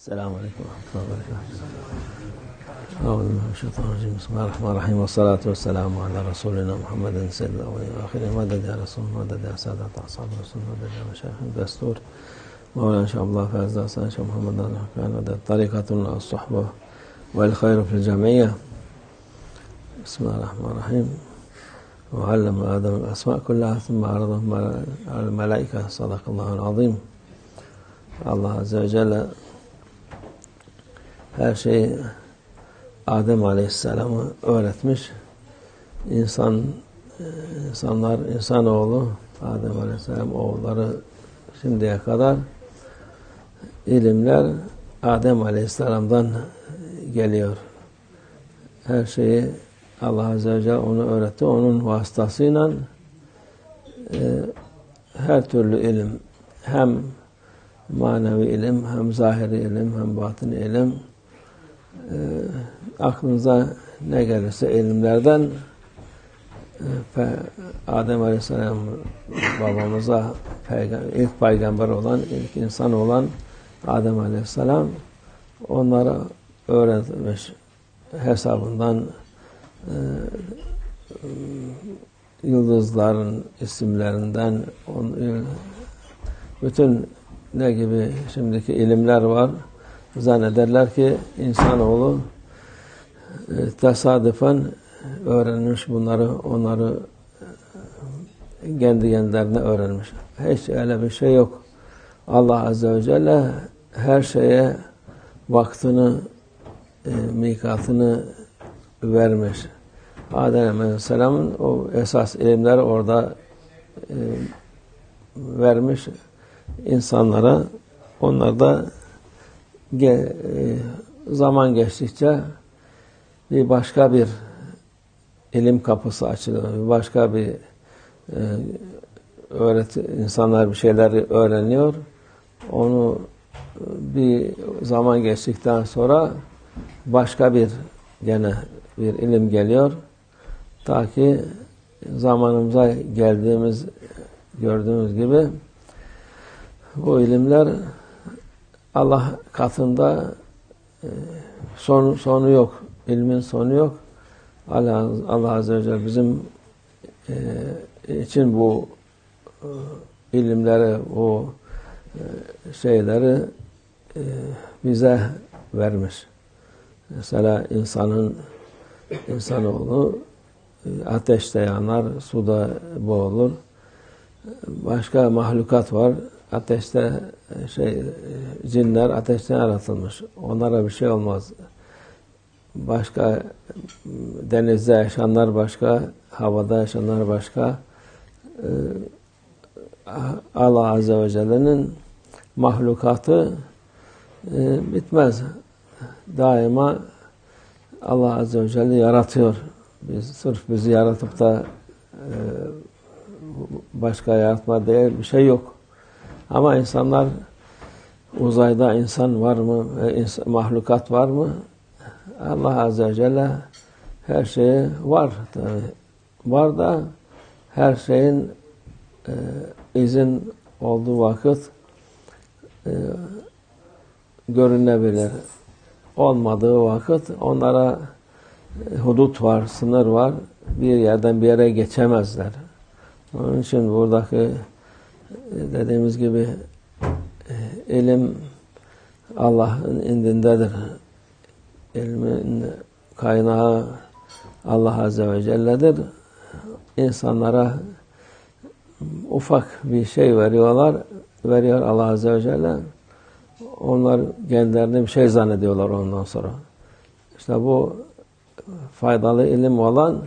السلام عليكم ورحمة الله وبركاته. أعوذ بالله من الشيطان الرجيم. بسم الله الرحمن الرحيم. والصلاة والسلام على رسولنا محمد سيد الأولين والآخرين مدد يا رسول؟ مدد يا سادة أصحاب رسول مدد يا مشايخ الدستور؟ مولانا إن شاء الله فاز إن شاء محمد كان مدد طريقة الصحبة والخير في الجمعية بسم الله الرحمن الرحيم. وعلم آدم الأسماء كلها ثم عرضهم على الملائكة. صدق الله العظيم. Azze ve Celle her şeyi Adem Aleyhisselam'a öğretmiş. İnsan, insanlar, insanoğlu, Adem Aleyhisselam oğulları şimdiye kadar ilimler Adem Aleyhisselam'dan geliyor. Her şeyi Allah Azze ve Celle onu öğretti. Onun vasıtasıyla e, her türlü ilim hem manevi ilim, hem zahiri ilim, hem batini ilim e, aklınıza ne gelirse ilimlerden e, Adem Aleyhisselam babamıza ilk peygamber olan, ilk insan olan Adem Aleyhisselam onlara öğretmiş hesabından e, yıldızların isimlerinden on, bütün ne gibi şimdiki ilimler var. Zannederler ki insanoğlu e, tesadüfen öğrenmiş bunları, onları e, kendi kendilerine öğrenmiş. Hiç öyle bir şey yok. Allah Azze ve Celle her şeye vaktini, e, mikatını vermiş. Adem Aleyhisselam'ın o esas ilimleri orada vermiş insanlara onlar da ge, e, zaman geçtikçe bir başka bir ilim kapısı açılıyor. Bir başka bir e, öğret insanlar bir şeyler öğreniyor. Onu bir zaman geçtikten sonra başka bir gene bir ilim geliyor. Ta ki zamanımıza geldiğimiz gördüğümüz gibi bu ilimler Allah katında son, sonu yok. İlmin sonu yok. Allah, Allah Azze ve Celle bizim e, için bu e, ilimleri, bu e, şeyleri e, bize vermiş. Mesela insanın insanoğlu ateşte yanar, suda boğulur. Başka mahlukat var ateşte şey cinler ateşten yaratılmış. Onlara bir şey olmaz. Başka denizde yaşayanlar başka, havada yaşayanlar başka. Allah Azze ve Celle'nin mahlukatı bitmez. Daima Allah Azze ve Celle yaratıyor. Biz sırf bizi yaratıp da başka yaratma değil bir şey yok. Ama insanlar uzayda insan var mı, mahlukat var mı? Allah Azze ve Celle her şeyi var. Tabii. Var da her şeyin e, izin olduğu vakit e, görünebilir. Olmadığı vakit onlara e, hudut var, sınır var. Bir yerden bir yere geçemezler. Onun için buradaki dediğimiz gibi ilim Allah'ın indindedir. İlmin kaynağı Allah Azze ve Celle'dir. İnsanlara ufak bir şey veriyorlar, veriyor Allah Azze ve Celle. Onlar kendilerini bir şey zannediyorlar ondan sonra. İşte bu faydalı ilim olan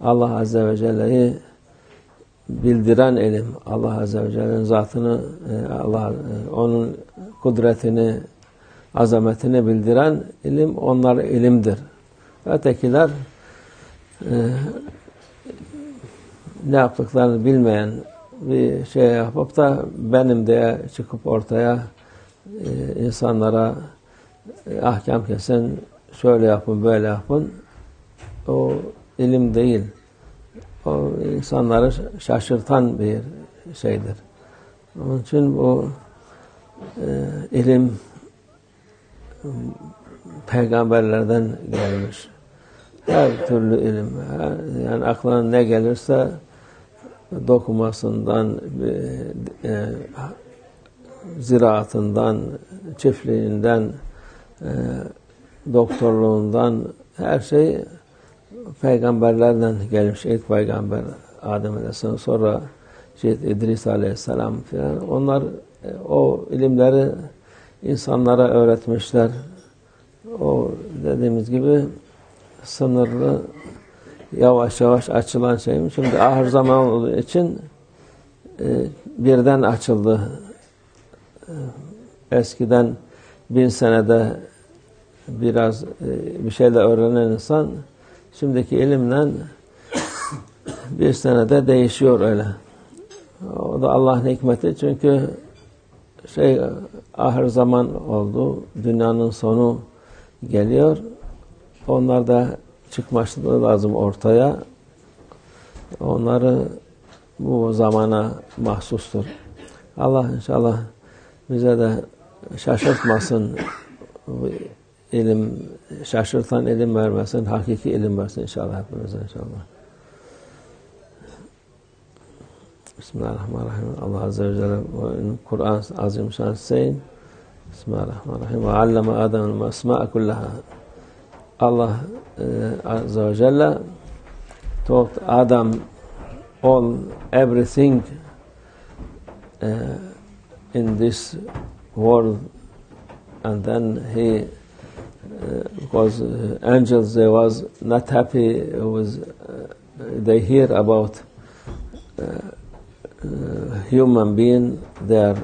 Allah Azze ve Celle'yi bildiren ilim, Allah Azze ve Celle'nin zatını, Allah onun kudretini, azametini bildiren ilim, onlar ilimdir. Ötekiler e, ne yaptıklarını bilmeyen bir şey yapıp da benim diye çıkıp ortaya e, insanlara e, ahkam kesen şöyle yapın, böyle yapın. O ilim değil o insanları şaşırtan bir şeydir. Onun için bu e, ilim peygamberlerden gelmiş. Her türlü ilim, yani aklına ne gelirse dokumasından, e, ziraatından, çiftliğinden, e, doktorluğundan her şey peygamberlerden gelmiş. İlk peygamber Adem Aleyhisselam sonra şey, İdris Aleyhisselam filan. Onlar e, o ilimleri insanlara öğretmişler. O dediğimiz gibi sınırlı yavaş yavaş açılan şeymiş. Şimdi ahir zaman olduğu için e, birden açıldı. E, eskiden bin senede biraz bir şeyle öğrenen insan şimdiki ilimle bir senede değişiyor öyle. O da Allah'ın hikmeti çünkü şey ahir zaman oldu. Dünyanın sonu geliyor. Onlar da çıkması lazım ortaya. Onları bu zamana mahsustur. Allah inşallah bize de şaşırtmasın. İlim şaşırtan ilim vermesin, hakiki ilim versin inşallah hepimize inşallah. Bismillahirrahmanirrahim. Allah Azze ve Celle Kur'an azim şan sayın. Bismillahirrahmanirrahim. Ve alleme Adem'el esma'a kullaha. Allah uh, Azze ve Celle taught Adam all everything uh, in this world and then he because uh, angels they was not happy was uh, they hear about human being. They are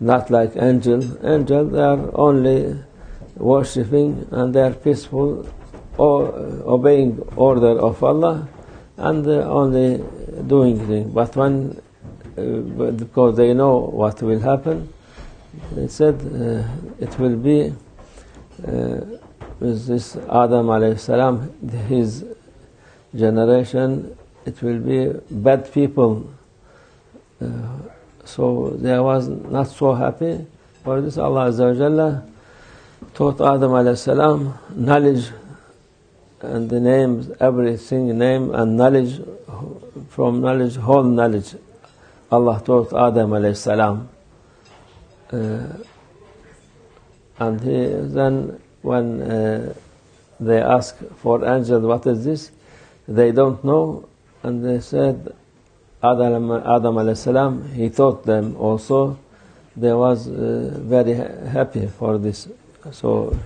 not like angel. Angel they are only worshipping and they are peaceful or obeying order of Allah and only doing things. But when because they know what will happen they said uh, it will be uh, with this Adam alayhi his generation, it will be bad people. Uh, so they was not so happy. For this Allah Azza wa Jalla taught Adam alayhi knowledge and the names, everything, name and knowledge, from knowledge, whole knowledge. Allah taught Adam alayhi salam. Uh, and he, then when uh, they ask for angel, what is this? They don't know, and they said, Adam, Adam alayhi salam, he taught them also. They was uh, very ha- happy for this. So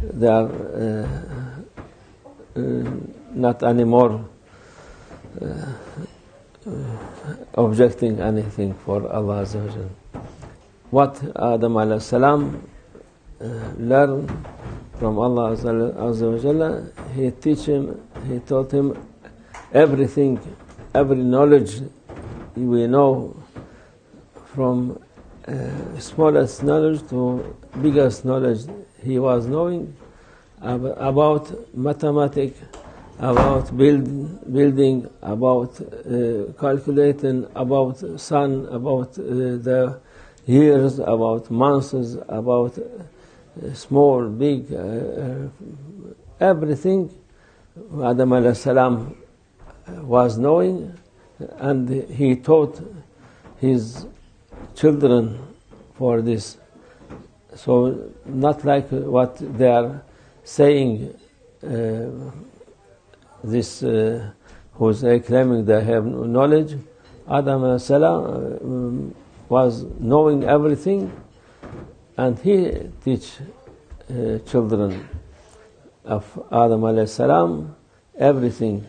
they are uh, uh not anymore uh, objecting anything for Allah What Adam alayhi salam learn from Allah Azza wa He teach him, He taught him everything, every knowledge we know from uh, smallest knowledge to biggest knowledge he was knowing about mathematics, about build, building, about uh, calculating, about sun, about uh, the years, about months, about small, big, uh, uh, everything Adam alayhi salam was knowing and he taught his children for this. So not like what they are saying, uh, this uh, who's claiming they have knowledge. Adam salam was knowing everything and he teach uh, children of Adam alayhi everything.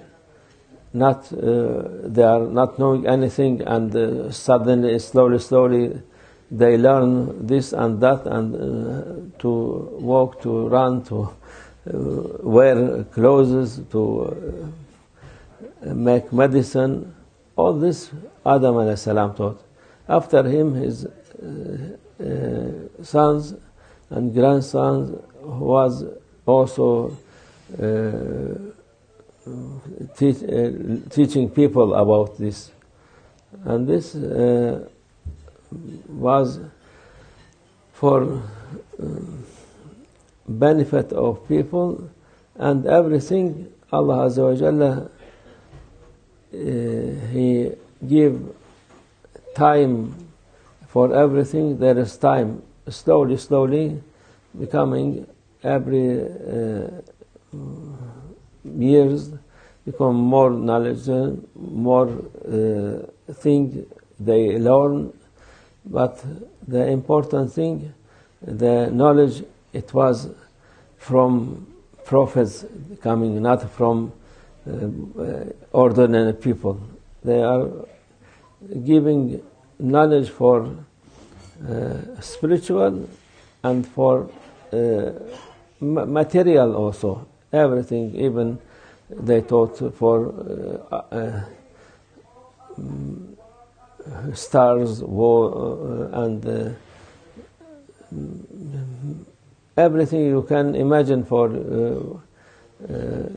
Not uh, they are not knowing anything, and uh, suddenly, slowly, slowly, they learn this and that, and uh, to walk, to run, to uh, wear clothes, to uh, make medicine. All this Adam alayhi salam taught. After him, his sons and grandsons was also uh, teach, uh, teaching people about this. And this uh, was for benefit of people and everything Allah Azza wa Jalla uh, He give time for everything there is time. Slowly slowly becoming every uh, years become more knowledge more uh, thing they learn. But the important thing the knowledge it was from prophets coming not from uh, ordinary people. They are giving knowledge for uh, spiritual and for uh, material also. Everything even they taught for uh, uh mm, stars war, uh, and uh, mm, everything you can imagine for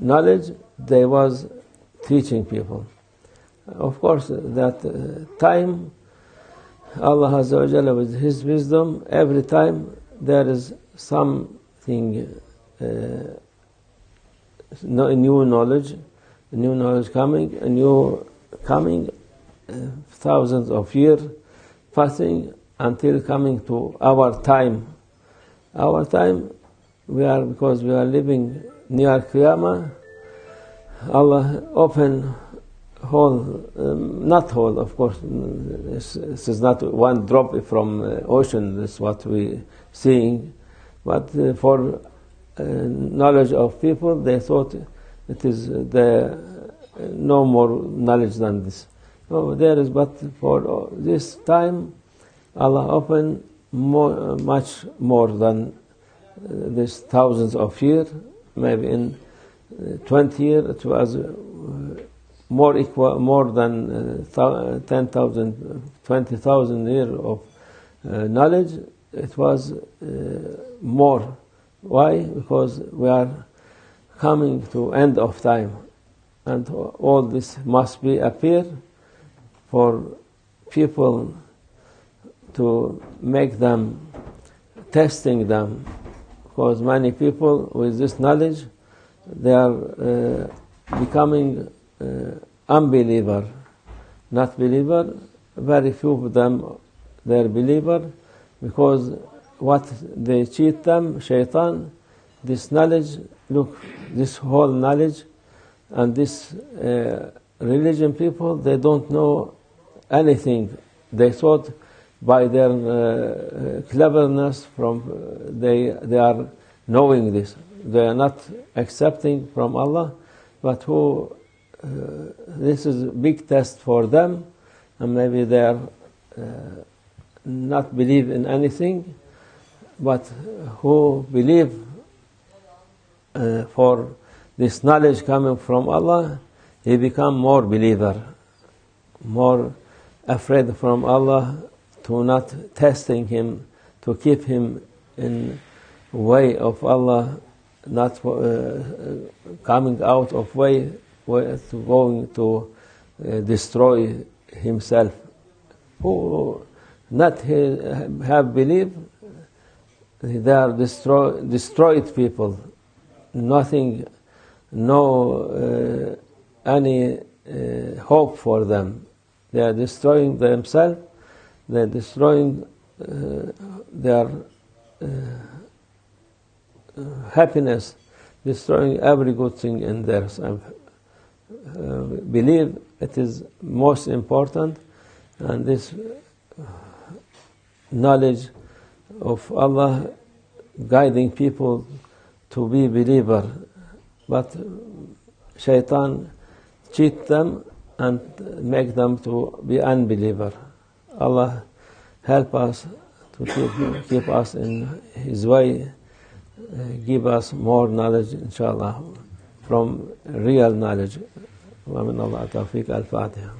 knowledge they was teaching people. Of course that time Allah Azza wa Jalla with His wisdom, every time there is something, uh, new knowledge, new knowledge coming, a new coming, uh, thousands of years passing until coming to our time. Our time, we are because we are living near Qiyamah. Allah open whole, um, not whole, of course. This, this, is not one drop from uh, ocean. This is what we seeing, but uh, for uh, knowledge of people, they thought it is the no more knowledge than this. No, there is, but for this time, Allah opened more, much more than this thousands of years. Maybe in 20 years, it was more equal, more than uh, 10,000, 20,000 years of uh, knowledge, it was uh, more. Why? Because we are coming to end of time, and all this must be appear for people to make them testing them, because many people with this knowledge they are uh, becoming unbeliever, not believer, very few of them they're believer because what they cheat them, shaitan, this knowledge, look, this whole knowledge and this uh, religion people, they don't know anything. They thought by their uh, cleverness from uh, they they are knowing this. They are not accepting from Allah, but who this is a big test for them, and maybe they are uh, not believe in anything, but who believe uh, for this knowledge coming from Allah, he become more believer, more afraid from Allah to not testing him, to keep him in way of Allah, not uh, coming out of way to going to uh, destroy himself. Who not have believed, they are destroy, destroyed people. Nothing, no uh, any uh, hope for them. They are destroying themselves. They are destroying uh, their uh, happiness, destroying every good thing in their. Uh, believe it is most important and this knowledge of Allah guiding people to be believer. But shaitan cheat them and make them to be unbeliever. Allah help us to keep, keep us in his way uh, give us more knowledge inshallah from real knowledge ومن الله التوفيق الفاتحة